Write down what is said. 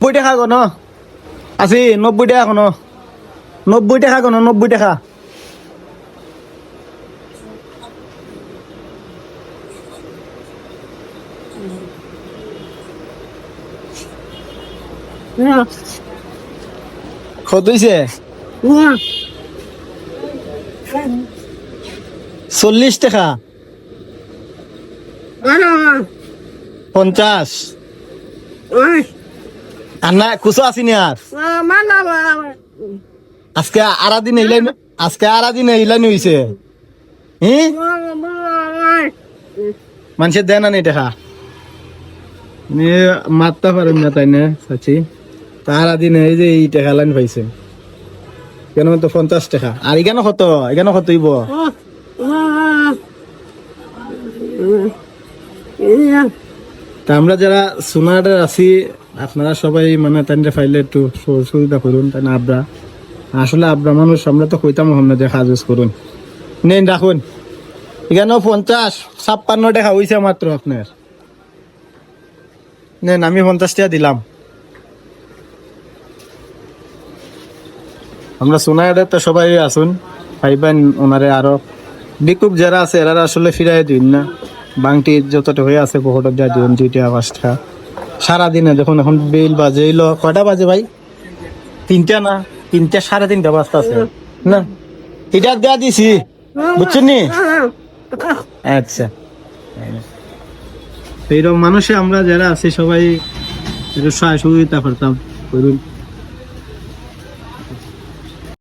নব্বই টাকা গণ আছি নব্বই টাকা গণ নব্বই টাকা গণ নব্বই টাকা। কত হইছে? চল্লিশ টাকা। পঞ্চাশ। আর? না কুচো আসিনি আর আজকে আরা দিন এইলাই আজকে আরা দিন এইলানি হইছে। হি? মানুষের দেয় না নি টাকা মারতে পারেন না তাই না চাচি। তারা দিন এই যে এই টাকা লাইন পাইছে। কেন তো পঞ্চাশ টাকা আর এখানে কত? এখানে কত হইব? তা আমরা যারা সোনার আছি আপনারা সবাই মানে তাইনটা ফাইলে একটু সহযোগিতা করুন তাই না আবরা। আসলে আবরা মানুষ, আমরা তো কইতাম না যে কাজ করুন। নেন, রাখুন। এখানেও পঞ্চাশ ছাপ্পান্ন টাকা হইছে মাত্র আপনার। নেন, আমি পঞ্চাশ টাকা দিলাম। আমরা সোনাইডে তো সবাই আসুন, ভাইবেন, ওনারে আরও। বিকুপ যারা আছে এরা আসলে ফিরাই দিন না। বাংটি যতটা হয়ে আছে পকেটে দেওয়া দিন, দুইটা, পাঁচটা। সারাদিনে যখন এখন বেল বাজে এলো কয়টা বাজে ভাই? তিনটা না? তিনটা, সাড়ে তিনটা বাজতে আছে। না? এটা দেওয়া দিছি, বুঝছেন নি? আচ্ছা। এইরকম মানুষে আমরা যারা আছি, সবাই সহায় সহযোগিতা করতাম। করুন।